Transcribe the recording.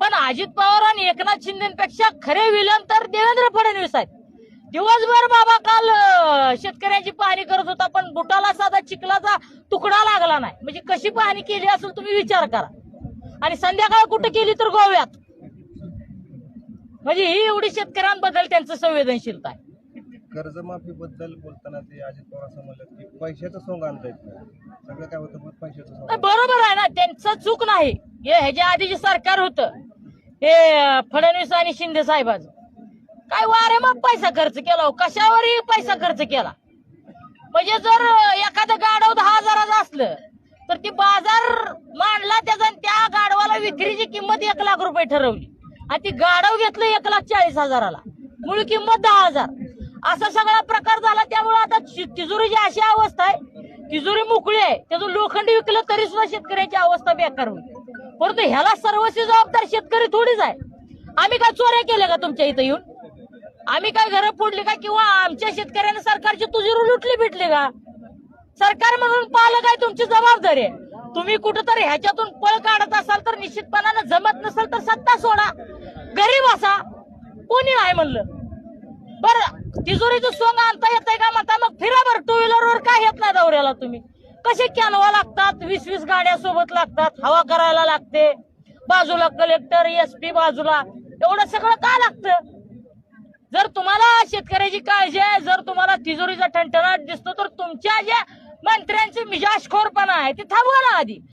पण अजित पवार आणि एकनाथ शिंदेपेक्षा खरे विलन तर देवेंद्र फडणवीस आहेत. दिवसभर बाबा काल शेतकऱ्यांची पाहणी करत होता पण बुटाला साधा चिखलाचा तुकडा लागला नाही. म्हणजे कशी पाहणी केली असेल तुम्ही विचार करा. आणि संध्याकाळ कुठे केली तर गोव्यात? म्हणजे ही एवढी शेतकऱ्यांबद्दल त्यांचं संवेदनशीलता आहे. कर्जमाफी बद्दल बोलताना ते अजित पवार असं म्हणलं की पैशाचं सोंग आणता येत सगळं काय होतं पैशाचं बरोबर आहे ना त्यांचं चूक नाही. हे ह्याच्या आधी जे सरकार होतं. हे फडणवीस आणि शिंदे साहेबांचं. काय वारे मग पैसा खर्च केला हो, कशावरही पैसा खर्च केला. म्हणजे जर एखादं गाडव दहा हजाराचं असलं तर ती बाजार मांडला त्याचा त्या गाडवाला विक्रीची किंमत एक लाख रुपये ठरवली. आणि ती गाडव घेतलं एक लाख चाळीस हजाराला. मूळ किंमत दहा हजार. असा सगळा प्रकार झाला त्यामुळे आता तिजोरीची अशी अवस्था आहे. तिजोरी मोकळी आहे. त्याचं लोखंड विकलं तरी सुद्धा शेतकऱ्याची अवस्था बेकार होईल परंतु ह्याला सर्वस्वी जबाबदार शेतकरी थोडीच आहे. आम्ही काय चोऱ्या केल्या का तुमच्या इथं येऊन? आम्ही काय घरं फोडली का? किंवा आमच्या शेतकऱ्याने सरकारची तुझी लुटली भेटली का? सरकार म्हणून पालक आहे तुमची जबाबदारी. आहे तुम्ही कुठंतरी ह्याच्यातून पळ काढत असाल तर निश्चितपणानं जमत नसेल तर सत्ता सोडा. गरीब असा. कोणी नाही म्हणलं. बरं तिजोरीचं सोंग आणता येतंय का म्हणता? मग फिरा बरं टू व्हीलरवर काय येत नाही दौऱ्याला तुम्ही? कसे कॅनवा लागतात? वीस वीस गाड्या सोबत लागतात हवा करायला लागते. बाजूला कलेक्टर एसपी बाजूला. एवढं सगळं का लागतं? जर तुम्हाला शेतकऱ्याची काळजी आहे जर तुम्हाला तिजोरीचा ठणठणाट दिसतो तर तुमच्या ज्या मंत्र्यांचे मिजाजखोरपणा आहे ते थांबवा ना आधी.